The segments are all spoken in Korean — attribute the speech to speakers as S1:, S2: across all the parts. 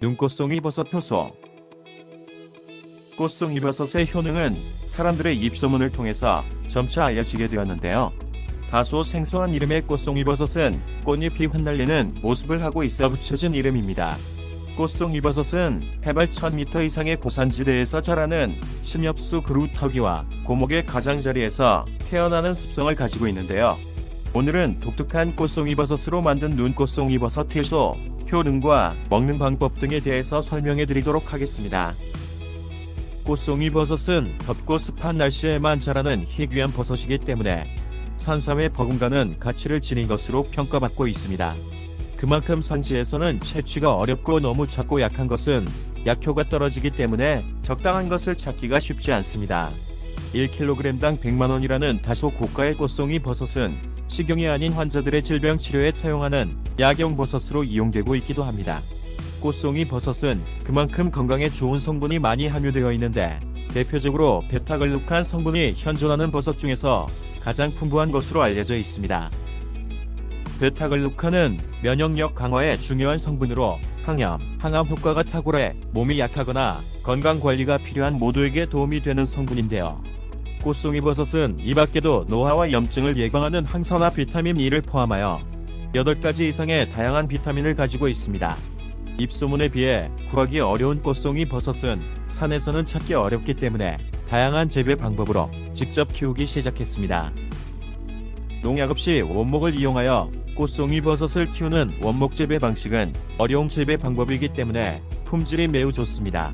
S1: 눈꽃송이 버섯 효소 꽃송이 버섯의 효능은 사람들의 입소문을 통해서 점차 알려지게 되었는데요. 다소 생소한 이름의 꽃송이 버섯은 꽃잎이 흩날리는 모습을 하고 있어 붙여진 이름입니다. 꽃송이 버섯은 해발 1000m 이상의 고산지대에서 자라는 신엽수 그루터기와 고목의 가장자리에서 태어나는 습성을 가지고 있는데요. 오늘은 독특한 꽃송이 버섯으로 만든 눈꽃송이 버섯 효소, 효능과 먹는 방법 등에 대해서 설명해 드리도록 하겠습니다. 꽃송이 버섯은 덥고 습한 날씨에만 자라는 희귀한 버섯이기 때문에 산삼에 버금가는 가치를 지닌 것으로 평가받고 있습니다. 그만큼 산지에서는 채취가 어렵고 너무 작고 약한 것은 약효가 떨어지기 때문에 적당한 것을 찾기가 쉽지 않습니다. 1kg당 100만원이라는 다소 고가의 꽃송이 버섯은 식용이 아닌 환자들의 질병 치료에 차용하는 약용 버섯으로 이용되고 있기도 합니다. 꽃송이 버섯은 그만큼 건강에 좋은 성분이 많이 함유되어 있는데 대표적으로 베타글루칸 성분이 현존하는 버섯 중에서 가장 풍부한 것으로 알려져 있습니다. 베타글루칸은 면역력 강화에 중요한 성분으로 항염, 항암 효과가 탁월해 몸이 약하거나 건강 관리가 필요한 모두에게 도움이 되는 성분인데요. 꽃송이 버섯은 이 밖에도 노화와 염증을 예방하는 항산화 비타민 E를 포함하여 8가지 이상의 다양한 비타민을 가지고 있습니다. 입소문에 비해 구하기 어려운 꽃송이 버섯은 산에서는 찾기 어렵기 때문에 다양한 재배 방법으로 직접 키우기 시작했습니다. 농약 없이 원목을 이용하여 꽃송이 버섯을 키우는 원목 재배 방식은 어려운 재배 방법이기 때문에 품질이 매우 좋습니다.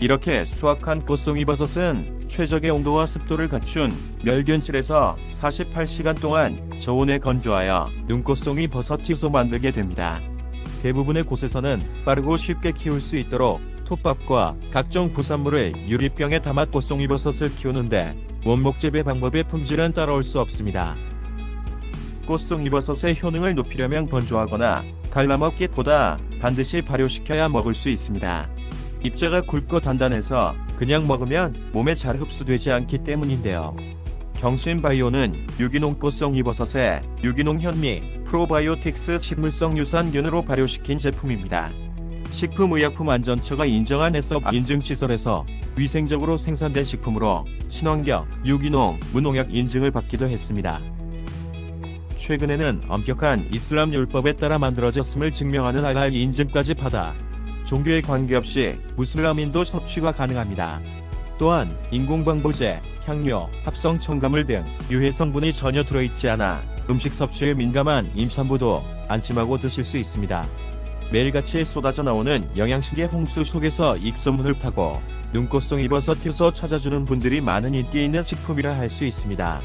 S1: 이렇게 수확한 꽃송이 버섯은 최적의 온도와 습도를 갖춘 멸균실에서 48시간 동안 저온에 건조하여 눈꽃송이 버섯 튀소 만들게 됩니다. 대부분의 곳에서는 빠르고 쉽게 키울 수 있도록 톱밥과 각종 부산물을 유리병에 담아 꽃송이 버섯을 키우는데 원목 재배 방법의 품질은 따라올 수 없습니다. 꽃송이 버섯의 효능을 높이려면 건조하거나 갈라먹기보다 반드시 발효시켜야 먹을 수 있습니다. 입자가 굵고 단단해서 그냥 먹으면 몸에 잘 흡수되지 않기 때문인데요. 경수인 바이오는 유기농 꽃송이 버섯에 유기농 현미, 프로바이오틱스 식물성 유산균으로 발효시킨 제품입니다. 식품의약품안전처가 인정한 해썹 인증시설에서 위생적으로 생산된 식품으로 친환경, 유기농, 무농약 인증을 받기도 했습니다. 최근에는 엄격한 이슬람 율법에 따라 만들어졌음을 증명하는 알랄 인증까지 받아 종교에 관계없이 무슬람인도 섭취가 가능합니다. 또한 인공방부제, 향료, 합성 첨가물 등 유해 성분이 전혀 들어있지 않아 음식 섭취에 민감한 임산부도 안심하고 드실 수 있습니다. 매일같이 쏟아져 나오는 영양식의 홍수 속에서 익소문을 타고 눈꽃송 입어서 튀서 찾아주는 분들이 많은 인기 있는 식품이라 할 수 있습니다.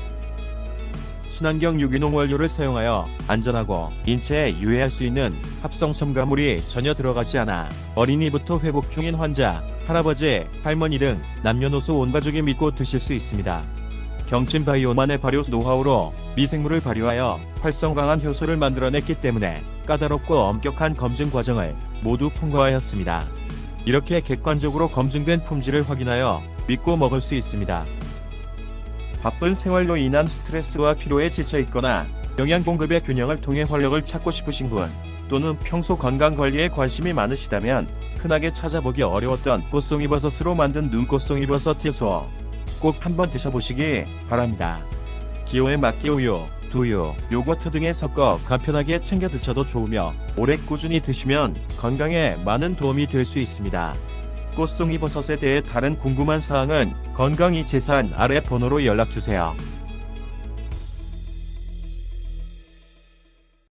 S1: 친환경 유기농 원료를 사용하여 안전하고 인체에 유해할 수 있는 합성 첨가물이 전혀 들어가지 않아 어린이부터 회복 중인 환자, 할아버지, 할머니 등 남녀노소 온 가족이 믿고 드실 수 있습니다. 경친바이오만의 발효 노하우로 미생물을 발효하여 활성 강한 효소를 만들어냈기 때문에 까다롭고 엄격한 검증 과정을 모두 통과하였습니다. 이렇게 객관적으로 검증된 품질을 확인하여 믿고 먹을 수 있습니다. 바쁜 생활로 인한 스트레스와 피로에 지쳐 있거나 영양 공급의 균형을 통해 활력을 찾고 싶으신 분 또는 평소 건강 관리에 관심이 많으시다면 흔하게 찾아보기 어려웠던 꽃송이 버섯으로 만든 눈꽃송이 버섯 효소 꼭 한번 드셔보시기 바랍니다. 기호에 맞게 우유, 두유, 요거트 등에 섞어 간편하게 챙겨 드셔도 좋으며 오래 꾸준히 드시면 건강에 많은 도움이 될 수 있습니다. 꽃송이 버섯에 대해 다른 궁금한 사항은 건강이 재산 아래 번호로 연락주세요.